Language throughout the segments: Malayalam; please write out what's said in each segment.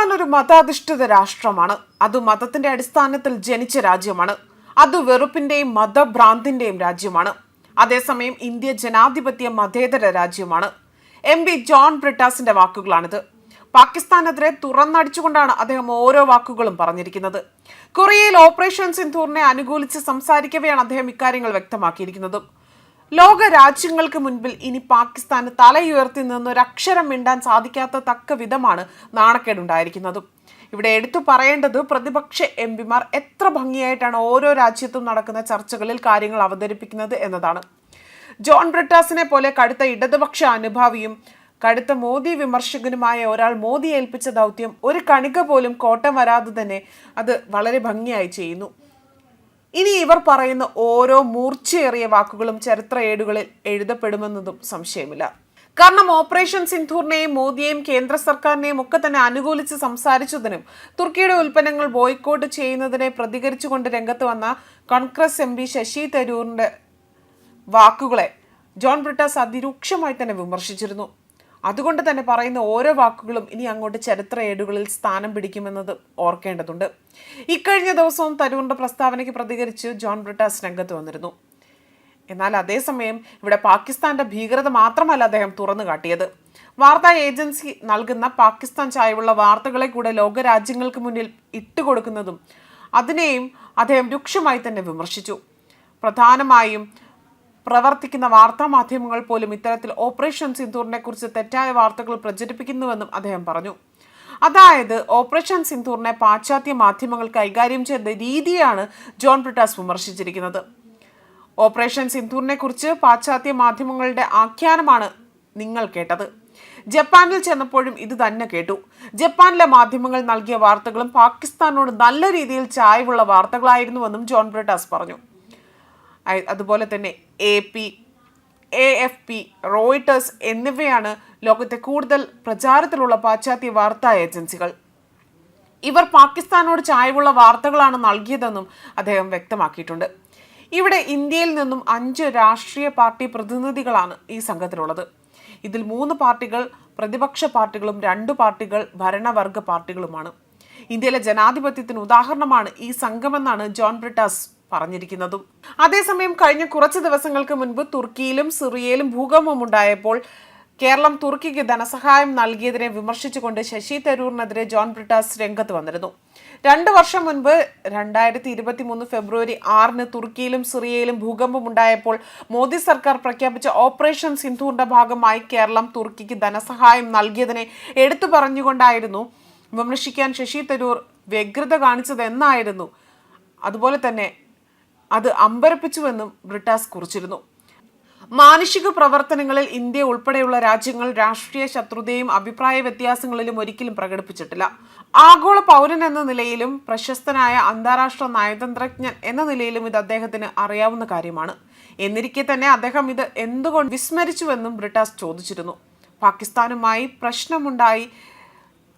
പാകിസ്ഥാൻ ഒരു മതാധിഷ്ഠിത രാഷ്ട്രമാണ്. അത് മതത്തിന്റെ അടിസ്ഥാനത്തിൽ ജനിച്ച രാജ്യമാണ്. അത് വെറുപ്പിന്റെയും മതഭ്രാന്തിന്റെയും രാജ്യമാണ്. അതേസമയം ഇന്ത്യ ജനാധിപത്യ മതേതര രാജ്യമാണ്. എം പി ജോൺ ബ്രിട്ടാസിന്റെ വാക്കുകളാണിത്. പാകിസ്ഥാനെതിരെ തുറന്നടിച്ചുകൊണ്ടാണ് അദ്ദേഹം ഓരോ വാക്കുകളും പറഞ്ഞിരിക്കുന്നത്. കൊറിയയിൽ ഓപ്പറേഷൻ സിന്ധൂറിനെ അനുകൂലിച്ച് സംസാരിക്കവെയാണ് അദ്ദേഹം ഇക്കാര്യങ്ങൾ വ്യക്തമാക്കിയിരിക്കുന്നതും. ലോക രാജ്യങ്ങൾക്ക് മുൻപിൽ ഇനി പാകിസ്ഥാന് തലയുയർത്തി നിന്ന് ഒരക്ഷരം മിണ്ടാൻ സാധിക്കാത്ത തക്ക വിധമാണ് നാണക്കേടുണ്ടായിരിക്കുന്നതും. ഇവിടെ എടുത്തു പറയേണ്ടത് പ്രതിപക്ഷ എം പിമാർ എത്ര ഭംഗിയായിട്ടാണ് ഓരോ രാജ്യത്തും നടക്കുന്ന ചർച്ചകളിൽ കാര്യങ്ങൾ അവതരിപ്പിക്കുന്നത് എന്നതാണ്. ജോൺ ബ്രിട്ടാസിനെ പോലെ കടുത്ത ഇടതുപക്ഷ അനുഭാവിയും കടുത്ത മോദി വിമർശകനുമായ ഒരാൾ മോദി ഏൽപ്പിച്ച ദൗത്യം ഒരു കണിക പോലും കോട്ടം വരാതെ തന്നെ അത് വളരെ ഭംഗിയായി ചെയ്യുന്നു. ഇനി ഇവർ പറയുന്ന ഓരോ മൂർച്ചയേറിയ വാക്കുകളും ചരിത്ര ഏടുകളിൽ എഴുതപ്പെടുമെന്നതും സംശയമില്ല. കാരണം ഓപ്പറേഷൻ സിന്ധൂറിനെയും മോദിയെയും കേന്ദ്ര സർക്കാരിനെയും ഒക്കെ തന്നെ അനുകൂലിച്ച് സംസാരിച്ചതിനും തുർക്കിയുടെ ഉൽപ്പന്നങ്ങൾ ബോയ്ക്കോട്ട് ചെയ്യുന്നതിനെ പ്രതികരിച്ചുകൊണ്ട് രംഗത്ത് വന്ന കോൺഗ്രസ് എം പി ശശി തരൂറിന്റെ വാക്കുകളെ ജോൺ ബ്രിട്ടാസ് അതിരൂക്ഷമായി തന്നെ വിമർശിച്ചിരുന്നു. അതുകൊണ്ട് തന്നെ പറയുന്ന ഓരോ വാക്കുകളും ഇനി അങ്ങോട്ട് ചരിത്ര ഏടുകളിൽ സ്ഥാനം പിടിക്കുമെന്നത് ഓർക്കേണ്ടതുണ്ട്. ഇക്കഴിഞ്ഞ ദിവസവും തരൂറിന്റെ പ്രസ്താവനയ്ക്ക് പ്രതികരിച്ച് ജോൺ ബ്രിട്ടാസ് രംഗത്ത് വന്നിരുന്നു. എന്നാൽ അതേസമയം ഇവിടെ പാകിസ്ഥാന്റെ ഭീകരത മാത്രമല്ല അദ്ദേഹം തുറന്നു കാട്ടിയത്. വാർത്താ ഏജൻസി നൽകുന്ന പാകിസ്ഥാൻ ചായവുള്ള വാർത്തകളെ കൂടെ ലോകരാജ്യങ്ങൾക്ക് മുന്നിൽ ഇട്ടുകൊടുക്കുന്നതും അതിനെയും അദ്ദേഹം രൂക്ഷമായി തന്നെ വിമർശിച്ചു. പ്രധാനമായും പ്രവർത്തിക്കുന്ന വാർത്താ മാധ്യമങ്ങൾ പോലും ഇത്തരത്തിൽ ഓപ്പറേഷൻ സിന്ധൂറിനെ കുറിച്ച് തെറ്റായ വാർത്തകൾ പ്രചരിപ്പിക്കുന്നുവെന്നും അദ്ദേഹം പറഞ്ഞു. അതായത് ഓപ്പറേഷൻ സിന്ധൂറിനെ പാശ്ചാത്യ മാധ്യമങ്ങൾ കൈകാര്യം ചെയ്ത രീതിയാണ് ജോൺ ബ്രിട്ടാസ് വിമർശിച്ചിരിക്കുന്നത്. ഓപ്പറേഷൻ സിന്ധൂറിനെ കുറിച്ച് പാശ്ചാത്യ മാധ്യമങ്ങളുടെ ആഖ്യാനമാണ് നിങ്ങൾ കേട്ടത്. ജപ്പാനിൽ ചെന്നപ്പോഴും ഇത് തന്നെ കേട്ടു. ജപ്പാനിലെ മാധ്യമങ്ങൾ നൽകിയ വാർത്തകളും പാകിസ്ഥാനോട് നല്ല രീതിയിൽ ചായവുള്ള വാർത്തകളായിരുന്നുവെന്നും ജോൺ ബ്രിട്ടാസ് പറഞ്ഞു. അതുപോലെ തന്നെ A P A F P Reuters എന്നിവയാണ് ലോകത്തെ കൂടുതൽ പ്രചാരത്തിലുള്ള പാശ്ചാത്യ വാർത്താ ഏജൻസികൾ. ഇവർ പാകിസ്ഥാനോട് ചായവുള്ള വാർത്തകളാണ് നൽകിയതെന്നും അദ്ദേഹം വ്യക്തമാക്കിയിട്ടുണ്ട്. ഇവിടെ ഇന്ത്യയിൽ നിന്നും അഞ്ച് രാഷ്ട്രീയ പാർട്ടി പ്രതിനിധികളാണ് ഈ സംഘത്തിലുള്ളത്. ഇതിൽ മൂന്ന് പാർട്ടികൾ പ്രതിപക്ഷ പാർട്ടികളും രണ്ട് പാർട്ടികൾ ഭരണവർഗ പാർട്ടികളുമാണ്. ഇന്ത്യയിലെ ജനാധിപത്യത്തിന് ഉദാഹരണമാണ് ഈ സംഘമെന്നാണ് ജോൺ ബ്രിട്ടാസ് പറഞ്ഞിരിക്കുന്നതും. അതേസമയം കഴിഞ്ഞ കുറച്ച് ദിവസങ്ങൾക്ക് മുൻപ് തുർക്കിയിലും സിറിയയിലും ഭൂകമ്പം ഉണ്ടായപ്പോൾ കേരളം തുർക്കിക്ക് ധനസഹായം നൽകിയതിനെ വിമർശിച്ചുകൊണ്ട് ശശി തരൂറിനെതിരെ ജോൺ ബ്രിട്ടാസ് രംഗത്ത് വന്നിരുന്നു. രണ്ടു വർഷം മുൻപ് രണ്ടായിരത്തി ഇരുപത്തി മൂന്ന് ഫെബ്രുവരി ആറിന് തുർക്കിയിലും സിറിയയിലും ഭൂകമ്പം ഉണ്ടായപ്പോൾ മോദി സർക്കാർ പ്രഖ്യാപിച്ച ഓപ്പറേഷൻ സിന്ധുവിന്റെ ഭാഗമായി കേരളം തുർക്കിക്ക് ധനസഹായം നൽകിയതിനെ എടുത്തു പറഞ്ഞുകൊണ്ടായിരുന്നു വിമർശിക്കാൻ ശശി തരൂർ വ്യഗ്രത കാണിച്ചതെന്നായിരുന്നു. അതുപോലെ തന്നെ അത് അമ്പരപ്പിച്ചുവെന്നും ബ്രിട്ടാസ് കുറിച്ചിരുന്നു. മാനുഷിക പ്രവർത്തനങ്ങളിൽ ഇന്ത്യ ഉൾപ്പെടെയുള്ള രാജ്യങ്ങൾ രാഷ്ട്രീയ ശത്രുതയും അഭിപ്രായ വ്യത്യാസങ്ങളിലും ഒരിക്കലും പ്രകടിപ്പിച്ചിട്ടില്ല. ആഗോള പൗരൻ എന്ന നിലയിലും പ്രശസ്തനായ അന്താരാഷ്ട്ര നയതന്ത്രജ്ഞൻ എന്ന നിലയിലും ഇത് അദ്ദേഹത്തിന് അറിയാവുന്ന കാര്യമാണ്. എന്നിരിക്കെ തന്നെ അദ്ദേഹം ഇത് എന്തുകൊണ്ട് വിസ്മരിച്ചുവെന്നും ബ്രിട്ടാസ് ചോദിച്ചിരുന്നു. പാകിസ്ഥാനുമായി പ്രശ്നമുണ്ടായി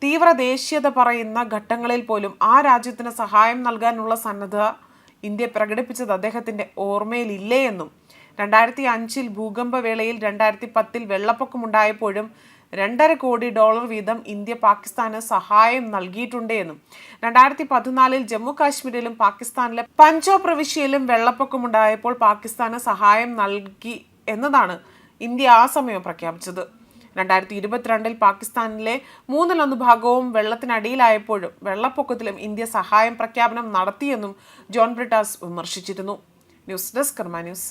തീവ്ര ദേശീയത പറയുന്ന ഘട്ടങ്ങളിൽ പോലും ആ രാജ്യത്തിന് സഹായം നൽകാനുള്ള സന്നദ്ധത ഇന്ത്യ പ്രകടിപ്പിച്ചത് അദ്ദേഹത്തിന്റെ ഓർമ്മയിലില്ലേ എന്നും രണ്ടായിരത്തി അഞ്ചിൽ ഭൂകമ്പ വേളയിൽ രണ്ടായിരത്തി പത്തിൽ വെള്ളപ്പൊക്കമുണ്ടായപ്പോഴും രണ്ടര കോടി ഡോളർ വീതം ഇന്ത്യ പാകിസ്ഥാന് സഹായം നൽകിയിട്ടുണ്ട് എന്നും രണ്ടായിരത്തി പതിനാലിൽ ജമ്മു കാശ്മീരിലും പാകിസ്ഥാനിലെ പഞ്ചാബ് പ്രവിശ്യയിലും വെള്ളപ്പൊക്കമുണ്ടായപ്പോൾ പാകിസ്ഥാന് സഹായം നൽകി എന്നതാണ് ഇന്ത്യ ആ സമയം പ്രഖ്യാപിച്ചത്. രണ്ടായിരത്തി ഇരുപത്തിരണ്ടിൽ പാകിസ്ഥാനിലെ മൂന്നിലൊന്ന് ഭാഗവും വെള്ളത്തിനടിയിലായപ്പോഴും വെള്ളപ്പൊക്കത്തിലും ഇന്ത്യ സഹായം പ്രഖ്യാപനം നടത്തിയെന്നും John Brittas വിമർശിച്ചിരുന്നു. News desk Karma news.